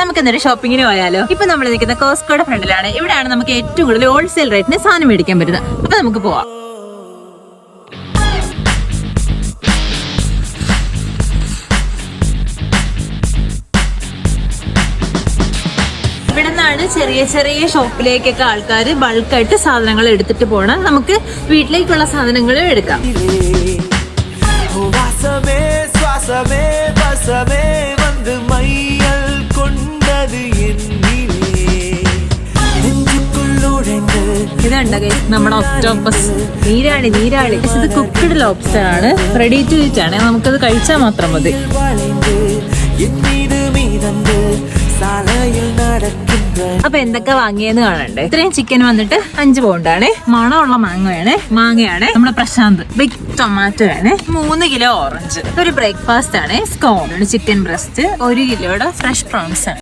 നമുക്ക് എന്നൊരു ഷോപ്പിങ്ങിന് പോയാലോ? ഇപ്പൊ നമ്മൾ നിൽക്കുന്ന കോസ്കോയുടെ ഫ്രണ്ടിലാണ്. ഇവിടെയാണ് നമുക്ക് ഏറ്റവും കൂടുതൽ ഹോൾസെയിൽ റേറ്റിന് സാധനം മേടിക്കാൻ പറ്റുന്നത്. അപ്പൊ നമുക്ക് പോവാം. ചെറിയ ചെറിയ ഷോപ്പിലേക്കൊക്കെ ആൾക്കാർ ബൾക്കായിട്ട് സാധനങ്ങൾ എടുത്തിട്ട് പോകണം നമുക്ക് വീട്ടിലേക്കുള്ള സാധനങ്ങൾ എടുക്കാം. ശ്വാസമേ ശ്വാസമേ ഇതുണ്ട് നമ്മുടെ ഒക്ടോപ്പസ് നീരാളി നീരാളി. ഇത് കുക്ക്ഡ് ലോബ്സ്റ്റർ ആണ്. റെഡി ടു ഈറ്റ് ആണ്. നമുക്കത് കഴിച്ചാൽ മാത്രം മതി. അപ്പൊ എന്തൊക്കെ വാങ്ങിയെന്ന് കാണണ്ടേ? ഇത്രയും ചിക്കൻ വന്നിട്ട് അഞ്ച് പൗണ്ടാണ് മണമുള്ള മാങ്ങയാണ്. മാങ്ങയാണ്. നമ്മുടെ പ്രശാന്ത്. ബിഗ് ടൊമാറ്റോ ആണ്. മൂന്ന് കിലോ ഓറഞ്ച് ഒരു ബ്രേക്ക്ഫാസ്റ്റ് ആണ്. സ്കോൺ ചിക്കൻ ബ്രസ്റ്റ് ഒരു കിലോയുടെ ഫ്രഷ് പ്രോൺസ് ആണ്.